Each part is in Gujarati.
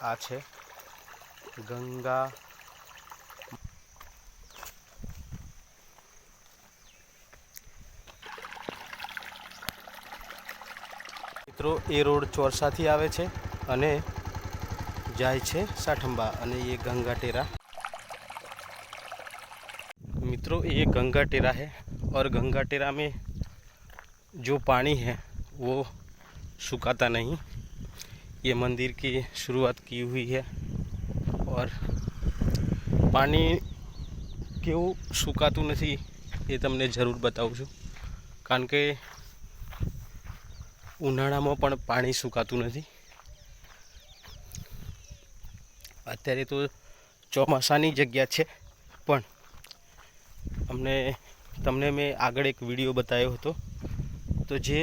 આ છે ગંગા મિત્રો એ રોડ ચોરસાથી આવે છે અને જાય છે સાઠંબા અને એ गंगा टेरा मित्रों ये गंगा टेरा है और गंगा टेरा में जो पानी है वो सुखाता नहीं ये मंदिर की शुरुआत की हुई है और પાણી કેવું સુકાતું નથી એ તમને જરૂર બતાવું છું કારણ કે ઉનાળામાં પણ પાણી સુકાતું નથી અત્યારે તો ચોમાસાની જગ્યા છે પણ અમને તમને મેં આગળ એક વિડીયો બતાવ્યો હતો તો જે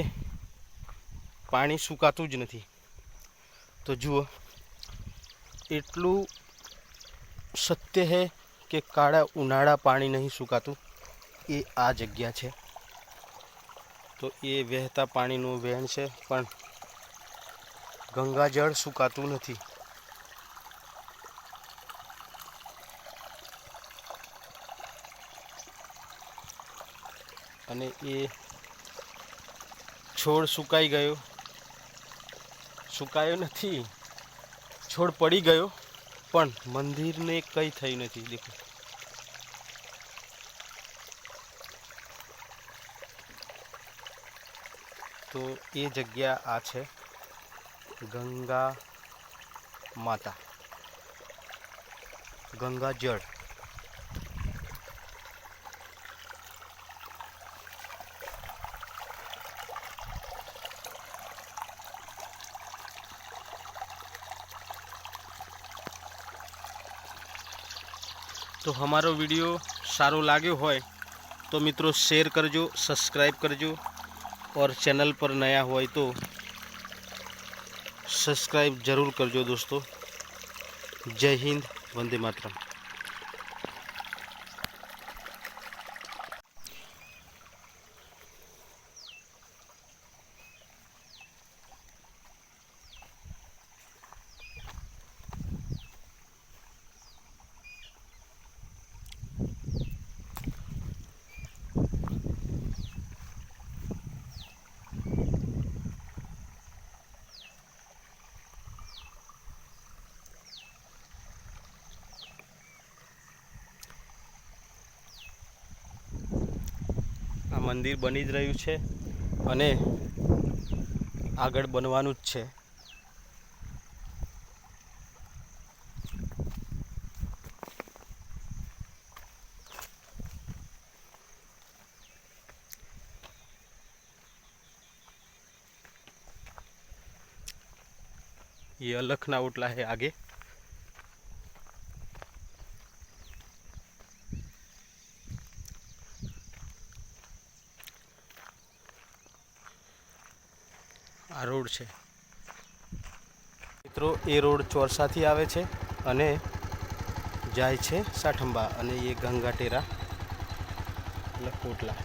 પાણી સુકાતું જ નથી તો જુઓ, એટલું સત્ય હે કે કાળા ઉનાળા પાણી નહીં સુકાતું. એ આ જગ્યા છે. તો એ વહેતા પાણીનું વહેણ છે, પણ ગંગાજળ સુકાતું નથી. અને એ છોડ સુકાઈ ગયો. સુકાયો નથી. છોડ પડી ગયો, પણ મંદિરને કંઈ થયું નથી, દેખો. તો એ જગ્યા આ છે, ગંગા માતા. ગંગા જળ. તો અમારો વીડિયો સારો લાગ્યો હોય તો મિત્રો શેર કરજો સબસ્ક્રાઈબ કરજો ઓર ચેનલ પર નયા હોય તો સબસ્ક્રાઈબ જરૂર કરજો દોસ્તો. જય હિન્દ, વંદે માતરમ. મંદિર બની જ રહ્યું છે અને આગળ બનવાનું જ છે ये अलखना ओटला है आगे આ રોડ છે. મિત્રો, એ રોડ ચોરસાથી આવે છે અને જાય છે સાઠંબા અને એ ગંગા ટેરા એટલે કોટલા